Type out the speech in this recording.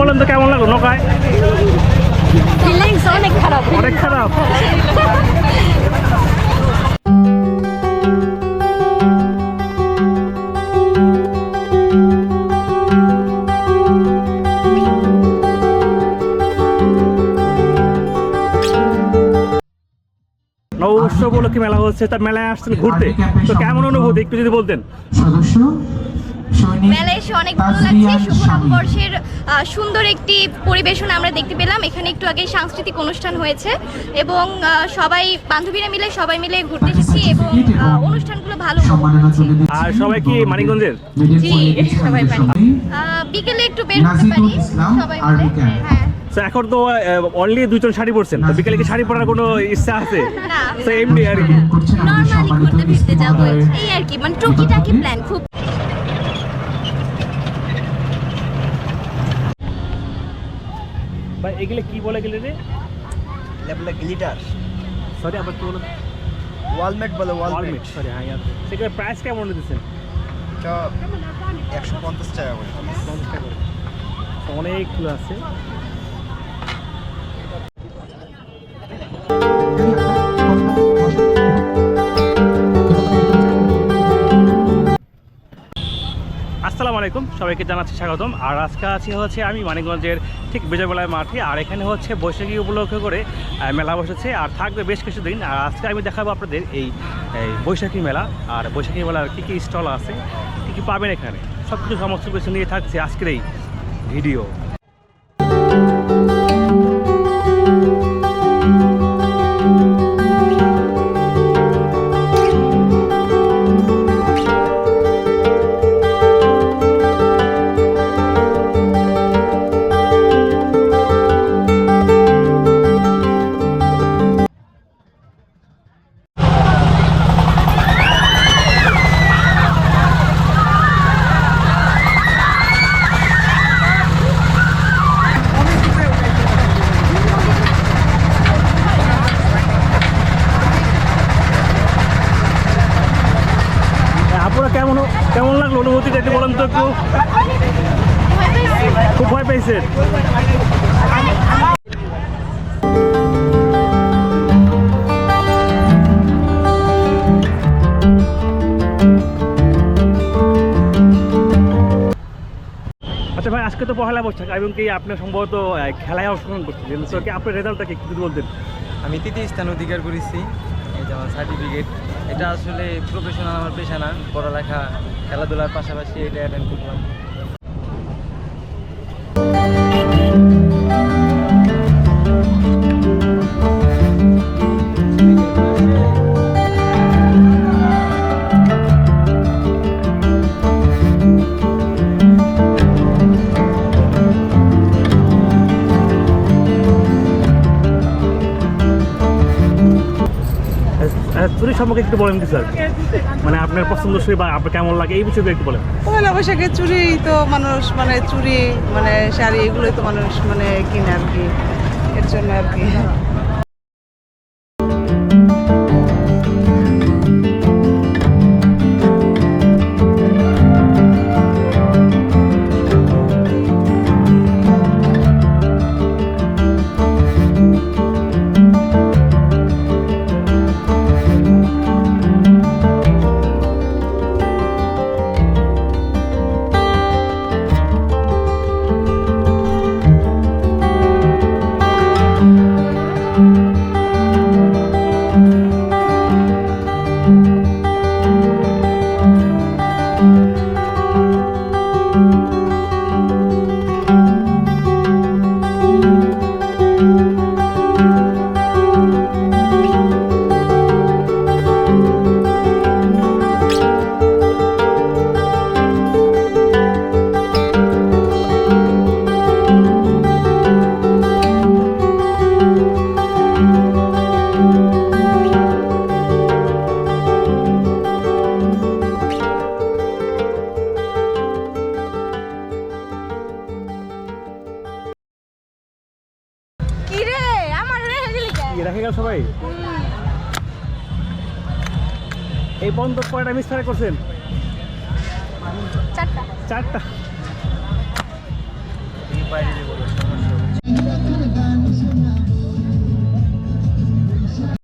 বলেন তো কেমন লাগল? নৌকায়? ফিলিংস অনেক খারাপ। অনেক খারাপ? নববর্ষ উপলক্ষে মেলা হচ্ছে তার মেলায় আসছেন ঘুরতে। তো কেমন অনুভূতি একটু যদি বলতেন? সদস্য মেলায় এসে অনেক ভালো লাগছে। শুভ নববর্ষের সুন্দর একটি পরিবেশনা আমরা দেখতে পেলাম। এখানে একটু আগে সাংস্কৃতিক অনুষ্ঠান হয়েছে এবং সবাই বান্ধবীরা মিলে সবাই মিলে ঘুরতে এসেছি এবং অনুষ্ঠানগুলো ভালো। আর সবাই কি মানিকগঞ্জের? জি, সবাই বিকেলে একটু বের হতে পারি। সবাই মিলে হ্যাঁ তো এখন তো অনলি দুজন শাড়ি পরছেন। তো বিকেলে কি শাড়ি পরার কোনো ইচ্ছা আছে? না। তো এমনি আর কি। নর্মালি ঘুরতে ফিরতে যাব। এই আর কি মানে টুকিটাকি প্ল্যান খুব ভাই এগুলো কি বলে গেলে রে? লেবলে গ্লিটার সরি আবার কি বলো? ওয়ালমেট বলে ওয়ালমেট সরি হ্যাঁ ইয়ার সেগুলো প্রাইস কেমন দিচ্ছেন এটা একশো পঞ্চাশ টাকা করে। পঞ্চাশ টাকা করে। তো অনেকগুলো আছে। আলাইকুম, সবাইকে জানাচ্ছি স্বাগতম। আর আজকে আছি হচ্ছে আমি মানিকগঞ্জের ঠিক বিজয়বেলায় মাঠে, আর এখানে হচ্ছে বৈশাখী উপলক্ষ্য করে মেলা বসেছে, আর থাকবে বেশ কিছুদিন। আর আজকে আমি দেখাবো আপনাদের এই বৈশাখী মেলা, আর বৈশাখী মেলার কী কী স্টল আছে, কী কী পাবেন এখানে সব কিছু সমস্ত কিছু নিয়ে থাকছে আজকের এই ভিডিও। আপনারা কেমন কেমন লাগল অনুভূতিটা একটু বলেন তো একটু? খুব ভয় পেয়েছেন? আচ্ছা ভাই, আজকে তো পহেলা এবং কি সম্ভবত খেলায় আপনার কি? বলতেন। আমি তৃতীয় স্থান অধিকার করেছি। আমার সার্টিফিকেট এটা আসলে প্রফেশনাল আমার পেশা না পড়ালেখা খেলাধুলার পাশাপাশি এটা অ্যাটেন্ড করলাম। চুরি সম্পর্কে একটু বলেন কি। স্যার মানে আপনার পছন্দসই বা আপনার কেমন লাগে, এই বিষয়ে একটু বলেন। পয়লা বৈশাখে চুরি তো মানুষ মানে চুরি মানে শাড়ি, এগুলোই তো মানুষ মানে কিনে আর কি। এর জন্য আর কি। রেখে গেল সবাই? এই বন্ধ কয়টা মিস করছেন? চারটা। চারটা।